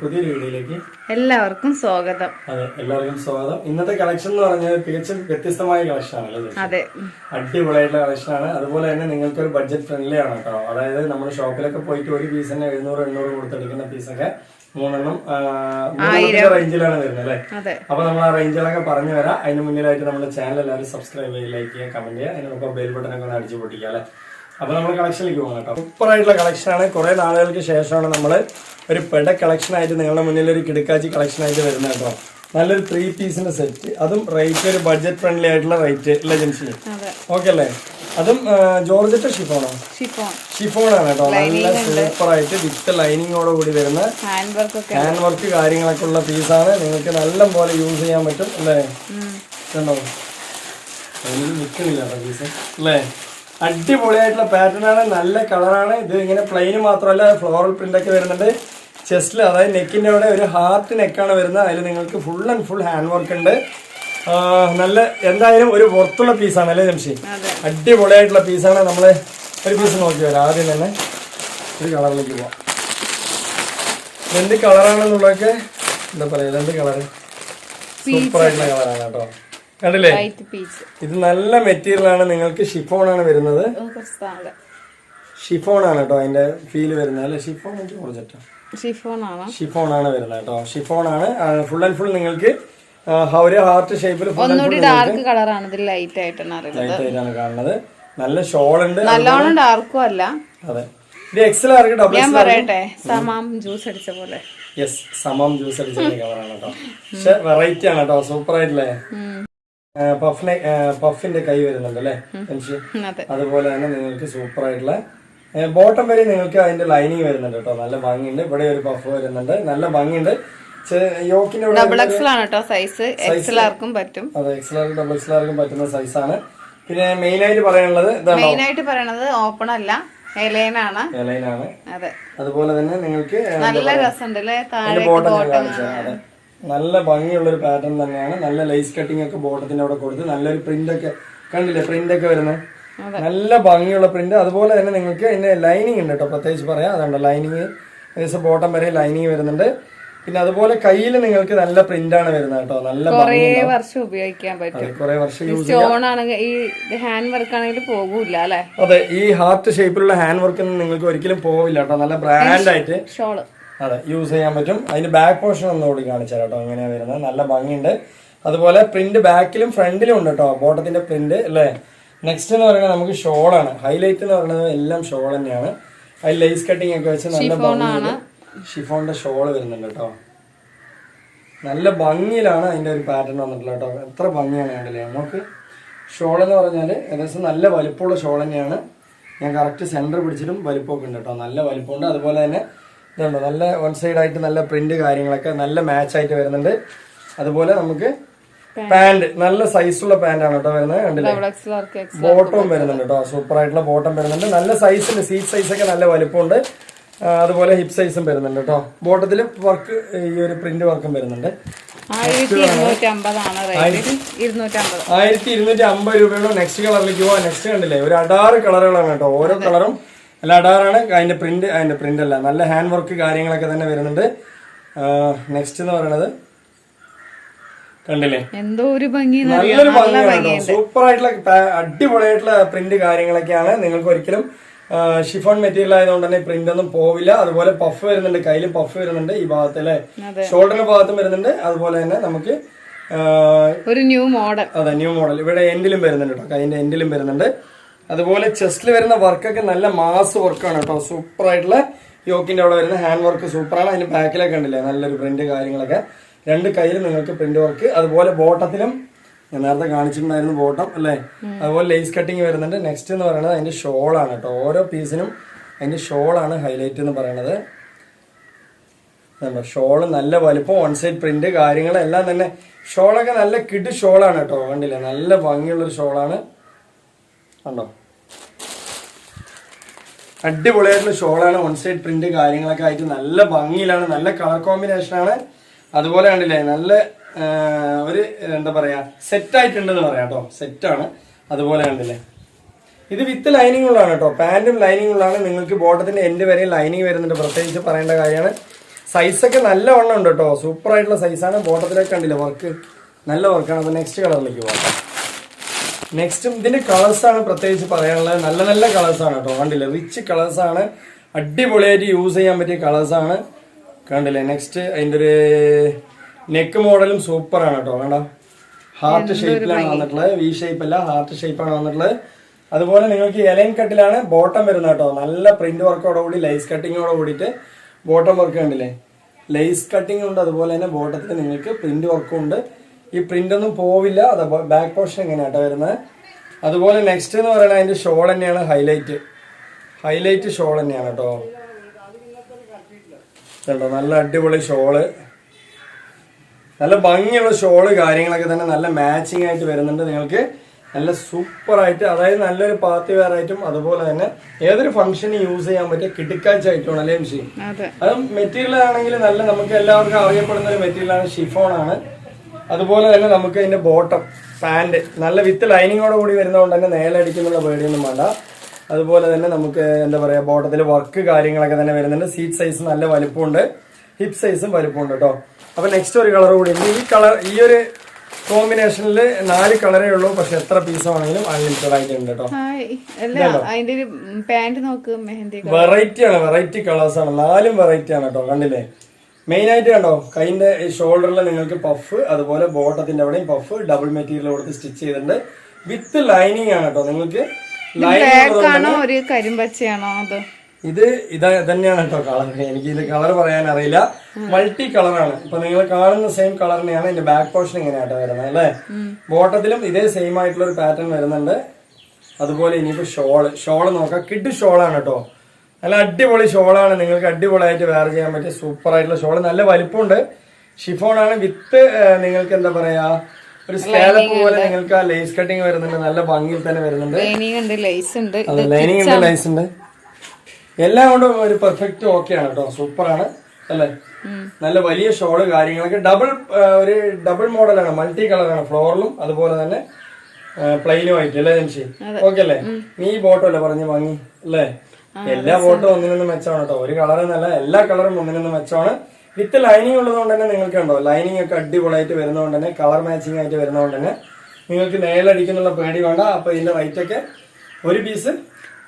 പുതിയൊരു വീഡിയോയിലേക്ക് എല്ലാവർക്കും സ്വാഗതം. അതെ എല്ലാവർക്കും സ്വാഗതം. ഇന്നത്തെ കളക്ഷൻ എന്ന് പറഞ്ഞാൽ തികച്ചും വ്യത്യസ്തമായ കളക്ഷൻ ആണല്ലോ അതെ. അടിപൊളിയായിട്ടുള്ള കളക്ഷൻ ആണ്. അതുപോലെ തന്നെ നിങ്ങൾക്ക് ഒരു ബഡ്ജറ്റ് ഫ്രണ്ട്ലി ആണ് കേട്ടോ. അതായത് നമ്മൾ ഷോപ്പിലൊക്കെ പോയിട്ട് ഒരു പീസ് തന്നെ എഴുന്നൂറ് എണ്ണൂറ് കൊടുത്തെടുക്കുന്ന പീസൊക്കെ മൂന്നെണ്ണം റേഞ്ചിലാണ് വരുന്നത് അല്ലേ? അപ്പൊ നമ്മൾ ആ റേഞ്ചിലൊക്കെ പറഞ്ഞു വരാം അതിന് മുന്നിലായിട്ട് നമ്മുടെ ചാനൽ എല്ലാവരും സബ്സ്ക്രൈബ് ചെയ്യുക ലൈക്ക് ചെയ്യുക കമന്റ് ചെയ്യുക. അതിനൊപ്പം ബെൽ ബട്ടനൊക്കെ ഒന്ന് അടിച്ചു പൊട്ടിക്കുക അല്ലേ? അപ്പൊ നമ്മൾ കളക്ഷനിലേക്ക് പോകാം കേട്ടോ. സൂപ്പർ ആയിട്ടുള്ള കളക്ഷൻ ആണ്. കുറെ നാളുകൾക്ക് ശേഷമാണ് നമ്മൾ ഒരു പെട കളക്ഷൻ ആയിട്ട് നിങ്ങളുടെ മുന്നിൽ ഒരു കിടക്കാച്ചി കളക്ഷൻ ആയിട്ട് വരുന്നത് കേട്ടോ. നല്ലൊരു ത്രീ പീസിന്റെ സെറ്റ് അതും റേറ്റ് ഒരു ബഡ്ജറ്റ് ഫ്രണ്ട്ലി ആയിട്ടുള്ള റേറ്റ് ലെജൻസി ജംഷി ഓക്കെ അല്ലേ? അതും ജോർജറ്റ് ഷിഫോണോ? ഷിഫോൺ. ആണ് കേട്ടോ. നല്ല സൂപ്പർ ആയിട്ട് വിത്ത് ലൈനിങ്ങോട് കൂടി വരുന്ന ഹാൻഡ് വർക്ക് കാര്യങ്ങളൊക്കെ ഉള്ള പീസാണ് നിങ്ങൾക്ക് നല്ല പോലെ യൂസ് ചെയ്യാൻ പറ്റും അല്ലേ. കണ്ടോ? നിൽക്കുന്നില്ല കേട്ടോ പീസ് അല്ലേ? അടിപൊളിയായിട്ടുള്ള പാറ്റേൺ ആണ് നല്ല കളറാണ് ഇത് ഇങ്ങനെ പ്ലെയിൻ മാത്രമല്ല ഫ്ലോറൽ പ്രിന്റ് ഒക്കെ വരുന്നുണ്ട്. ചെസ്റ്റിൽ അതായത് നെക്കിന്റെ അവിടെ ഒരു ഹാർട്ട് നെക്കാണ് വരുന്നത്. അതിൽ നിങ്ങൾക്ക് full and full hand work ഉണ്ട് നല്ല എന്തായാലും ഒരു പുറത്തുള്ള പീസാണ് അല്ലേ ജംഷി? അടിപൊളിയായിട്ടുള്ള പീസാണ് നമ്മൾ ഒരു പീസ് നോക്കി വരാം. ആദ്യം തന്നെ ഒരു കളറിലേക്ക് പോവാം. എന്ത് കളറാണെന്നുള്ളതൊക്കെ എന്താ പറയുക എന്ത് കളർ സൂപ്പറായിട്ടുള്ള കളറാണ് കേട്ടോ. കണ്ടില്ലേ? ഇത് നല്ല മെറ്റീരിയൽ ആണ്. നിങ്ങൾക്ക് ഷിഫോൺ ആണ് വരുന്നത്. ഷിഫോൺ ആണ് കേട്ടോ അതിന്റെ ഫീൽ വരുന്നത്. അല്ലെ? ഷിഫോൺ കുറച്ചിട്ടോ? ഷിഫോൺ ആണ്. വരുന്നത് കേട്ടോ. ഷിഫോൺ ആണ്. ഫുൾ ആൻഡ് ഫുൾ നിങ്ങൾക്ക് ഒരു ഹാർട്ട് ഷേപ്പിൽ ഒന്നുകൂടി ഡാർക്ക് കളറാണ് ഇത് ലൈറ്റ് ആയിട്ടാണ് ലൈറ്റ് ആയിട്ടാണ് കാണുന്നത്. നല്ല ഷോൾ ഉണ്ട്. നല്ലോണം ഡാർക്കും അല്ല. അതെ. ഇത് എക്സൽ ആർക്ക് ഡബിൾ ഞാൻ പറയട്ടെ സമാം ജ്യൂസ് അടിച്ച പോലെ. യെസ് സമാം ജ്യൂസ് അടിച്ച കളറാണ് കേട്ടോ. പക്ഷെ വെറൈറ്റി ആണ് കേട്ടോ. സൂപ്പർ ആയിട്ടില്ലേ. പഫിനെ പഫിന്റെ കൈ വരുന്നുണ്ട് അല്ലേ അതുപോലെ തന്നെ നിങ്ങൾക്ക് സൂപ്പർ ആയിട്ടുള്ള ബോട്ടം വരെ നിങ്ങൾക്ക് അതിന്റെ ലൈനിങ് വരുന്നുണ്ട് കേട്ടോ. നല്ല ഭംഗിയുണ്ട്. ഇവിടെ ഒരു പഫ് വരുന്നുണ്ട്. നല്ല ഭംഗിയുണ്ട്. ഡബിൾ എക്സൽ ആണ് കേട്ടോ സൈസ് എക്സൽ ആർക്കും പറ്റും. അതെ എക്സലാർ ഡബിൾ എക്സലാർക്കും പറ്റുന്ന സൈസാണ് പിന്നെ മെയിൻ ആയിട്ട് പറയാനുള്ളത് മെയിൻ ആയിട്ട് പറയണത് ഓപ്പൺ അല്ല എലൈനാണ് എലൈനാണ് അതെ. അതുപോലെ തന്നെ നിങ്ങൾക്ക് നല്ല രസമുണ്ട് അല്ലേ? താഴെ ബോട്ടം നല്ല ഭംഗിയുള്ള ഒരു പാറ്റേൺ തന്നെയാണ്. നല്ല ലൈസ് കട്ടിംഗ് ഒക്കെ ബോട്ടത്തിന്റെ അവിടെ കൊടുത്ത് നല്ലൊരു പ്രിന്റ് ഒക്കെ കണ്ടില്ലേ? പ്രിന്റ് ഒക്കെ വരുന്നത് നല്ല ഭംഗിയുള്ള പ്രിന്റ് അതുപോലെ തന്നെ നിങ്ങൾക്ക് ഇതിന്റെ ലൈനിങ് ഉണ്ട് കേട്ടോ. പ്രത്യേകിച്ച് പറയാം. അതുണ്ട് ലൈനിങ് ഏകദേശം ബോട്ടം വരെ ലൈനിങ് വരുന്നുണ്ട്. പിന്നെ അതുപോലെ കയ്യിൽ നിങ്ങൾക്ക് നല്ല പ്രിന്റ് ആണ് വരുന്നത് കേട്ടോ. നല്ല കുറേ വർഷം ഉപയോഗിക്കാൻ പറ്റും. കുറേ വർഷം യൂസ് ഈ ഹാൻഡ് വർക്ക് ആണെങ്കിൽ പോകൂല അല്ലേ? അതെ ഈ ഹാർട്ട് ഷേപ്പിലുള്ള ഹാൻഡ് വർക്ക് നിങ്ങൾക്ക് ഒരിക്കലും പോവില്ല കേട്ടോ. നല്ല ബ്രാൻഡ് ആയിട്ട്. ഷോൾ. അതെ യൂസ് ചെയ്യാൻ പറ്റും. അതിന്റെ ബാക്ക് പോർഷൻ ഒന്നുകൂടി കൂടി കാണിച്ചാൽ കേട്ടോ എങ്ങനെയാ വരുന്നത്. നല്ല ഭംഗിയുണ്ട്. അതുപോലെ പ്രിന്റ് ബാക്കിലും ഫ്രണ്ടിലും ഉണ്ട് കേട്ടോ ബോട്ടത്തിന്റെ പ്രിന്റ് അല്ലേ? നെക്സ്റ്റ് എന്ന് പറയുന്നത് നമുക്ക് ഷോളാണ് ഹൈലൈറ്റ് എന്ന് പറയുന്നത് എല്ലാം ഷോൾ തന്നെയാണ്. അതിൽ ലേസ് കട്ടിങ് ഒക്കെ വെച്ച് നല്ല ഭംഗിയിൽ ഷിഫോണിന്റെ ഷോൾ വരുന്നുണ്ട് കേട്ടോ. നല്ല ഭംഗിയിലാണ് അതിന്റെ ഒരു പാറ്റേൺ വന്നിട്ടുള്ളത് കേട്ടോ. എത്ര ഭംഗിയാണ് കണ്ടില്ലേ? നമുക്ക് ഷോൾ എന്ന് പറഞ്ഞാൽ ഏകദേശം നല്ല വലിപ്പമുള്ള ഷോൾ തന്നെയാണ്. ഞാൻ കറക്റ്റ് സെന്റർ പിടിച്ചിട്ടും വലിപ്പമൊക്കെ ഉണ്ട് കേട്ടോ. നല്ല വലിപ്പമുണ്ട്. അതുപോലെ തന്നെ ഇതുണ്ട്. നല്ല വൺ സൈഡ് ആയിട്ട് നല്ല പ്രിന്റ് കാര്യങ്ങളൊക്കെ നല്ല മാച്ച് ആയിട്ട് വരുന്നുണ്ട്. അതുപോലെ നമുക്ക് പാന്റ് നല്ല സൈസുള്ള ആണ് കേട്ടോ വരുന്നത്. കണ്ടില്ലേ? ബോട്ടം വരുന്നുണ്ട് കേട്ടോ. സൂപ്പർ ആയിട്ടുള്ള ബോട്ടം വരുന്നുണ്ട്. നല്ല സൈസിന് സീറ്റ് സൈസ് ഒക്കെ നല്ല വലുപ്പമുണ്ട്. അതുപോലെ ഹിപ് സൈസും വരുന്നുണ്ട് കേട്ടോ. ബോട്ടത്തിൽ വർക്ക് ഈ ഒരു പ്രിന്റ് വർക്കും വരുന്നുണ്ട്. ആയിരത്തി ഇരുന്നൂറ്റി റേറ്റ് ഇരുന്നൂറ്റി അമ്പത് ആയിരത്തി ഇരുന്നൂറ്റി അമ്പത് രൂപയുള്ള നെക്സ്റ്റ് കളറിലേക്ക് പോവാ. നെക്സ്റ്റ് കണ്ടില്ലേ? ഒരു അടാറ് കളറുകളാണ് കേട്ടോ. ഓരോ കളറും നല്ല അടാറാണ്. അതിന്റെ പ്രിന്റ് അതിന്റെ പ്രിന്റ് അല്ല. നല്ല ഹാൻഡ് വർക്ക് കാര്യങ്ങളൊക്കെ തന്നെ വരുന്നുണ്ട്. നെക്സ്റ്റ് എന്ന് പറയുന്നത് കണ്ടില്ലേ? എന്തോ ഒരു ഭംഗി നല്ലൊരു ഭംഗിയാണ് സൂപ്പർ ആയിട്ടുള്ള അടിപൊളിയായിട്ടുള്ള പ്രിന്റ് കാര്യങ്ങളൊക്കെയാണ്. നിങ്ങൾക്ക് ഒരിക്കലും ഷിഫോൺ മെറ്റീരിയൽ ആയതുകൊണ്ട് തന്നെ പ്രിന്റ് ഒന്നും പോവില്ല. അതുപോലെ പഫ് വരുന്നുണ്ട്. കയ്യിലും പഫ് വരുന്നുണ്ട് ഈ ഭാഗത്ത് അല്ലെ? ഷോൾഡറിന്റെ ഭാഗത്തും വരുന്നുണ്ട്. അതുപോലെ തന്നെ നമുക്ക് ഒരു ന്യൂ മോഡൽ അതെ ന്യൂ മോഡൽ ഇവിടെ എൻഡിലും വരുന്നുണ്ട് കേട്ടോ. കൈയിന്റെ എൻഡിലും വരുന്നുണ്ട്. അതുപോലെ ചെസ്റ്റിൽ വരുന്ന വർക്കൊക്കെ നല്ല മാസ് വർക്കാണ് കേട്ടോ. സൂപ്പറായിട്ടുള്ള യോക്കിന്റെ അവിടെ വരുന്ന ഹാൻഡ് വർക്ക് സൂപ്പറാണ്. അതിന്റെ ബാക്കിലൊക്കെ ഉണ്ടല്ലേ നല്ലൊരു പ്രിന്റ് കാര്യങ്ങളൊക്കെ. രണ്ട് കയ്യിലും നിങ്ങൾക്ക് പ്രിന്റ് വർക്ക് അതുപോലെ ബോട്ടത്തിലും ഞാൻ നേരത്തെ കാണിച്ചിട്ടുണ്ടായിരുന്നു ബോട്ടം അല്ലേ? അതുപോലെ ലേസ് കട്ടിങ് വരുന്നുണ്ട്. നെക്സ്റ്റ് എന്ന് പറയുന്നത് അതിന്റെ ഷോളാണ് കേട്ടോ. ഓരോ പീസിനും അതിന്റെ ഷോളാണ് ഹൈലൈറ്റ് എന്ന് പറയുന്നത്. ഷോൾ നല്ല വലുപ്പം വൺ സൈഡ് പ്രിന്റ് കാര്യങ്ങളെല്ലാം തന്നെ. ഷോളൊക്കെ നല്ല കിഡ് ഷോളാണ് കേട്ടോ. കണ്ടില്ലേ? നല്ല ഭംഗിയുള്ളൊരു ഷോളാണ്. കണ്ടോ? അടിപൊളിയായിട്ടുള്ള ഷോളാണ്. വൺ സൈഡ് പ്രിന്റ് കാര്യങ്ങളൊക്കെ ആയിട്ട് നല്ല ഭംഗിയിലാണ്. നല്ല കളർ കോമ്പിനേഷൻ ആണ്. അതുപോലെ കണ്ടില്ലേ നല്ല ഒരു എന്താ പറയാ സെറ്റ് ആയിട്ടുണ്ടെന്ന് പറയാം കേട്ടോ സെറ്റാണ് അതുപോലെ കണ്ടില്ലേ. ഇത് വിത്ത് ലൈനിങ് ഉള്ളതാണ് കേട്ടോ പാന്റും ലൈനിങ് ഉള്ളതാണ്. നിങ്ങൾക്ക് ബോട്ടത്തിന്റെ എൻഡ് വരെ ലൈനിങ് വരുന്നുണ്ട്. പ്രത്യേകിച്ച് പറയേണ്ട കാര്യമാണ്. സൈസൊക്കെ നല്ല വണ്ണം ഉണ്ട് കേട്ടോ സൂപ്പർ ആയിട്ടുള്ള സൈസാണ് ബോട്ടത്തിലേക്ക് കണ്ടില്ലേ വർക്ക് നല്ല വർക്കാണ് അപ്പൊ നെക്സ്റ്റ് കളറിലേക്ക് പോകാം. നെക്സ്റ്റും ഇതിന്റെ കളേഴ്സ് ആണ് പ്രത്യേകിച്ച് പറയാനുള്ളത്. നല്ല നല്ല കളേഴ്സ് ആണ് കേട്ടോ. കണ്ടില്ലേ? റിച്ച് കളേഴ്സ് ആണ്. അടിപൊളിയായിട്ട് യൂസ് ചെയ്യാൻ പറ്റിയ കളേഴ്സ് ആണ്. കണ്ടില്ലേ? നെക്സ്റ്റ് അതിന്റെ ഒരു നെക്ക് മോഡലും സൂപ്പർ ആണ് കേട്ടോ. കണ്ടോ? ഹാർട്ട് ഷേപ്പിലാണ് വന്നിട്ടുള്ളത്. വി ഷേപ്പ് അല്ല ഹാർട്ട് ഷേപ്പാണ് വന്നിട്ടുള്ളത്. അതുപോലെ നിങ്ങൾക്ക് എലൈൻ കട്ടിലാണ് ബോട്ടം വരുന്നത് കേട്ടോ. നല്ല പ്രിന്റ് വർക്കോടെ കൂടി ലൈസ് കട്ടിങ്ങോടെ കൂടിയിട്ട് ബോട്ടം വർക്ക് കണ്ടില്ലേ? ലൈസ് കട്ടിംഗ് ഉണ്ട്. അതുപോലെ തന്നെ ബോട്ടത്തിൽ നിങ്ങൾക്ക് പ്രിന്റ് വർക്കും ഉണ്ട്. ഈ പ്രിന്റ് ഒന്നും പോവില്ല. അത് ബാക്ക് പോർഷൻ എങ്ങനെയാട്ടോ വരുന്നത് അതുപോലെ നെക്സ്റ്റ് എന്ന് പറയുന്നത് അതിന്റെ ഷോൾ തന്നെയാണ് ഹൈലൈറ്റ് ഹൈലൈറ്റ് ഷോൾ തന്നെയാണ് കേട്ടോ. കേട്ടോ നല്ല അടിപൊളി ഷോൾ നല്ല ഭംഗിയുള്ള ഷോൾ കാര്യങ്ങളൊക്കെ തന്നെ നല്ല മാച്ചിങ് ആയിട്ട് വരുന്നുണ്ട് നിങ്ങൾക്ക്. നല്ല സൂപ്പർ ആയിട്ട് അതായത് നല്ലൊരു പാർട്ടി വെയർ ആയിട്ടും അതുപോലെ തന്നെ ഏതൊരു ഫംഗ്ഷന് യൂസ് ചെയ്യാൻ പറ്റിയ കിടുക്കാച്ച ആയിട്ടുമാണ് അല്ലേ മിഷീൻ അതെ. അത് മെറ്റീരിയൽ ആണെങ്കിൽ നല്ല നമുക്ക് എല്ലാവർക്കും അറിയപ്പെടുന്ന ഒരു മെറ്റീരിയലാണ് ഷിഫോൺ ആണ്. അതുപോലെ തന്നെ നമുക്ക് അതിന്റെ ബോട്ടം പാന്റ് നല്ല വിത്ത് ലൈനിങ്ങോട് കൂടി വരുന്നതുകൊണ്ട് തന്നെ നേലടിക്കുന്നുള്ള പേടിയൊന്നും വേണ്ട. അതുപോലെ തന്നെ നമുക്ക് എന്താ പറയുക ബോട്ടത്തിൽ വർക്ക് കാര്യങ്ങളൊക്കെ തന്നെ വരുന്നുണ്ട്. സീറ്റ് സൈസ് നല്ല വലുപ്പമുണ്ട്. ഹിപ്പ് സൈസും വലുപ്പമുണ്ട് കേട്ടോ അപ്പോൾ നെക്സ്റ്റ് ഒരു കളർ കൂടി ഈ കളർ ഈ ഒരു കോമ്പിനേഷനിൽ നാല് കളറേ ഉള്ളൂ. പക്ഷെ എത്ര പീസ് ആണെങ്കിലും അൺലിമിറ്റഡ് ആയിട്ടുണ്ട് കേട്ടോ വെറൈറ്റി ആണ് വെറൈറ്റി കളേഴ്സ് ആണ്. നാലും വെറൈറ്റി ആണ് കേട്ടോ കണ്ടില്ലേ? മെയിൻ ആയിട്ട് കണ്ടോ കൈന്റെ ഷോൾഡറിൽ നിങ്ങൾക്ക് പഫ് അതുപോലെ ബോട്ടത്തിന്റെ അവിടെയും പഫ് ഡബിൾ മെറ്റീരിയൽ കൊടുത്ത് സ്റ്റിച്ച് ചെയ്തിട്ടുണ്ട്. വിത്ത് ലൈനിങ് ആണ് കേട്ടോ നിങ്ങൾക്ക്. ഒരു കരിമ്പച്ചയാണോ അത്? ഇത് ഇതാ തന്നെയാണ് കേട്ടോ കളർ എനിക്ക് ഇത് കളർ പറയാൻ അറിയില്ല. മൾട്ടി കളറാണ് ഇപ്പൊ നിങ്ങൾ കാണുന്ന സെയിം കളർ തന്നെയാണ് ഇതിന്റെ ബാക്ക് പോർഷൻ ഇങ്ങനെയാട്ടോ വരുന്നത് അല്ലേ? ബോട്ടത്തിലും ഇതേ സെയിം ആയിട്ടുള്ള ഒരു പാറ്റേൺ വരുന്നുണ്ട്. അതുപോലെ ഇനിയിപ്പോ ഷോൾ ഷോൾ നോക്കാം. കിഡ് ഷോളാണ് കേട്ടോ. നല്ല അടിപൊളി ഷോളാണ്. നിങ്ങൾക്ക് അടിപൊളിയായിട്ട് വെയർ ചെയ്യാൻ പറ്റിയ സൂപ്പർ ആയിട്ടുള്ള ഷോൾ. നല്ല വലിപ്പമുണ്ട്. ഷിഫോൺ ആണ് വിത്ത് നിങ്ങൾക്ക് എന്താ പറയാ ഒരു സ്കാലപ്പ് പോലെ നിങ്ങൾക്ക് ആ ലേസ് കട്ടിങ് വരുന്നുണ്ട്. നല്ല ഭംഗിയിൽ തന്നെ വരുന്നുണ്ട്. ലൈനിങ് ഉണ്ട് ലേസ് ഉണ്ട്. ഉണ്ട് ലൈസ് ഉണ്ട്. എല്ലാം കൊണ്ടും ഒരു പെർഫെക്റ്റ് ഓക്കെ ആണ് കേട്ടോ സൂപ്പർ ആണ് അല്ലേ നല്ല വലിയ ഷോൾ കാര്യങ്ങളൊക്കെ. ഡബിൾ ഒരു ഡബിൾ മോഡലാണ് മൾട്ടി കളറാണ് ഫ്ലോറിലും അതുപോലെ തന്നെ പ്ലെയിനും ആയിട്ട് അല്ലേ ജംഷി ഓക്കെ അല്ലേ? നീ ബോട്ടോ അല്ലേ പറഞ്ഞു വാങ്ങി അല്ലേ? എല്ലാ ബോട്ടും ഒന്നിനൊന്നും മെച്ചമാണ് കേട്ടോ. ഒരു കളർ എന്നല്ല എല്ലാ കളറും ഒന്നിനൊന്നും മെച്ചമാണ്. വിത്ത് ലൈനിങ് ഉള്ളതുകൊണ്ട് തന്നെ നിങ്ങൾക്ക് ഉണ്ടോ ലൈനിങ് ഒക്കെ അടിപൊളിയായിട്ട് വരുന്നതുകൊണ്ട് തന്നെ കളർ മാച്ചിങ് ആയിട്ട് വരുന്നതുകൊണ്ട് തന്നെ നിങ്ങൾക്ക് നേലടിക്കുന്നുള്ള പേടി വേണ്ട. അപ്പൊ ഇതിന്റെ റേറ്റ് ഒക്കെ ഒരു പീസ്